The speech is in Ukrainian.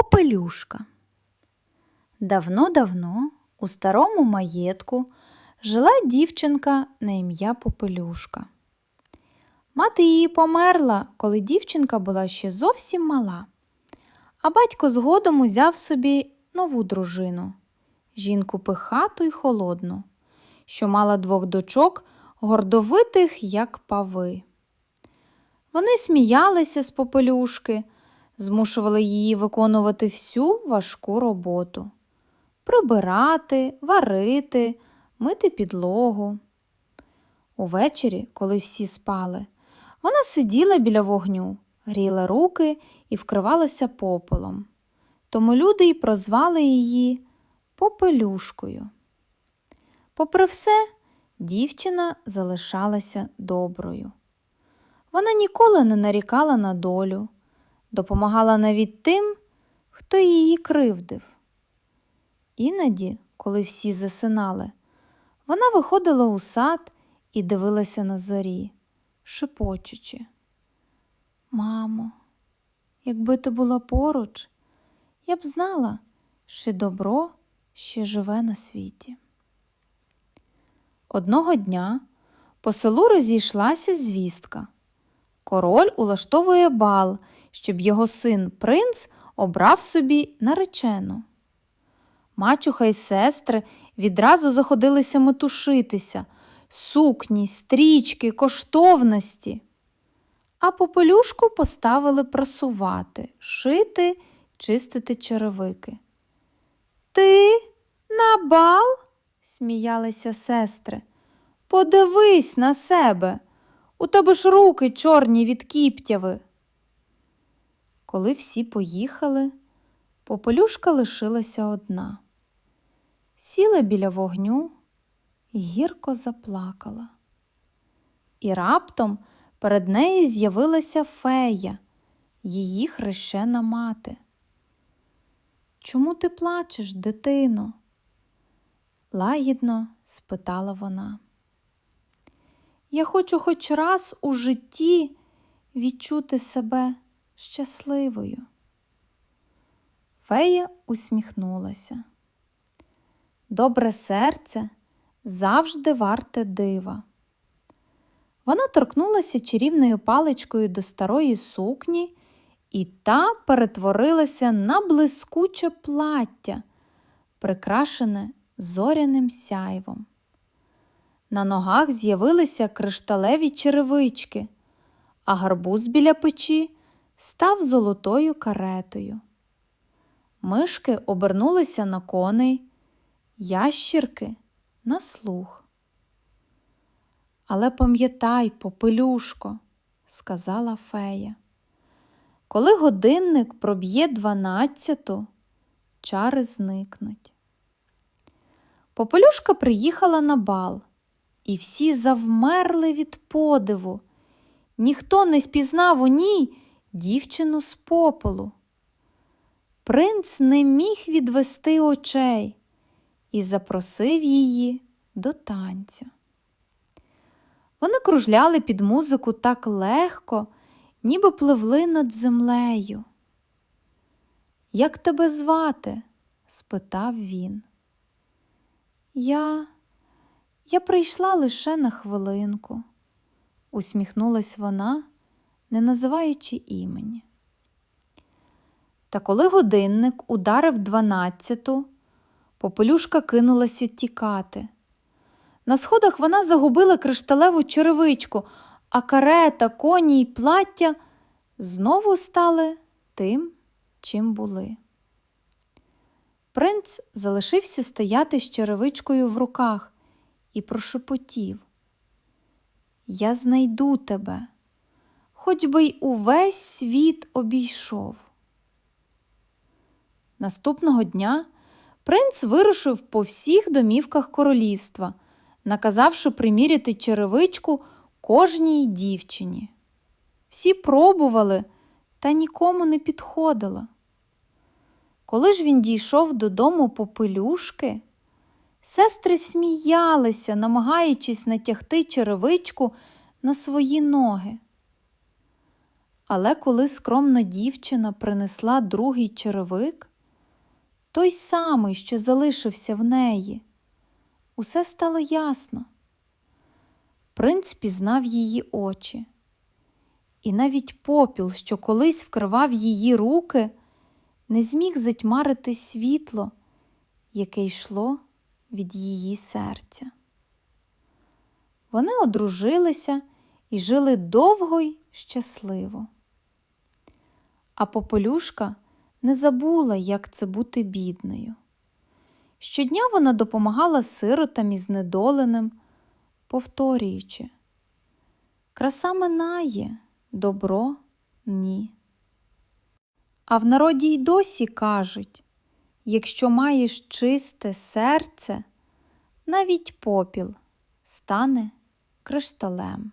Попелюшка. Давно-давно у старому маєтку жила дівчинка на ім'я Попелюшка. Мати її померла, коли дівчинка була ще зовсім мала, а батько згодом узяв собі нову дружину жінку пихату й холодну, що мала двох дочок, гордовитих, як пави. Вони сміялися з попелюшки, змушували її виконувати всю важку роботу прибирати, варити, мити підлогу. Увечері, коли всі спали, вона сиділа біля вогню, гріла руки і вкривалася попелом. Тому люди й прозвали її попелюшкою. Попри все, дівчина залишалася доброю. Вона ніколи не нарікала на долю, допомагала навіть тим, хто її кривдив. Іноді, коли всі засинали, вона виходила у сад і дивилася на зорі, шепочучи. Мамо, якби ти була поруч, я б знала, що добро ще живе на світі. Одного дня по селу розійшлася звістка. Король улаштовує бал, щоб його син принц обрав собі наречену. Мачуха й сестри відразу заходилися метушитися сукні, стрічки, коштовності. А попелюшку поставили прасувати, шити, чистити черевики. Ти на бал? сміялися сестри. Подивись на себе. У тебе ж руки чорні від кіптяви. Коли всі поїхали, попелюшка лишилася одна. Сіла біля вогню і гірко заплакала. І раптом перед нею з'явилася фея, її хрещена мати. Чому ти плачеш, дитино? лагідно спитала вона. Я хочу хоч раз у житті відчути себе щасливою. Фея усміхнулася. Добре серце завжди варте дива. Вона торкнулася чарівною паличкою до старої сукні, і та перетворилася на блискуче плаття, прикрашене зоряним сяйвом. На ногах з'явилися кришталеві черевички, а гарбуз біля печі став золотою каретою. Мишки обернулися на коней, ящірки на слух. Але пам'ятай, попелюшко, сказала фея, коли годинник проб'є дванадцяту, чари зникнуть. Попелюшка приїхала на бал, і всі завмерли від подиву. Ніхто не впізнав у ній дівчину з попелу. Принц не міг відвести очей і запросив її до танцю. Вони кружляли під музику так легко, ніби пливли над землею. Як тебе звати? спитав він. Я я прийшла лише на хвилинку, усміхнулась вона, не називаючи імені. Та коли годинник ударив дванадцяту, попелюшка кинулася тікати. На сходах вона загубила кришталеву черевичку, а карета, коні й плаття знову стали тим, чим були. Принц залишився стояти з черевичкою в руках і прошепотів Я знайду тебе, хоч би й увесь світ обійшов. Наступного дня принц вирушив по всіх домівках королівства, наказавши приміряти черевичку кожній дівчині. Всі пробували, та нікому не підходила. Коли ж він дійшов додому попелюшки, сестри сміялися, намагаючись натягти черевичку на свої ноги. Але коли скромна дівчина принесла другий черевик, той самий, що залишився в неї, усе стало ясно. Принц пізнав її очі, і навіть попіл, що колись вкривав її руки, не зміг затьмарити світло, яке йшло від її серця. Вони одружилися і жили довго й щасливо. А Попелюшка не забула, як це бути бідною. Щодня вона допомагала сиротам і знедоленим, повторюючи Краса минає, добро ні. А в народі й досі кажуть якщо маєш чисте серце, навіть попіл стане кришталем.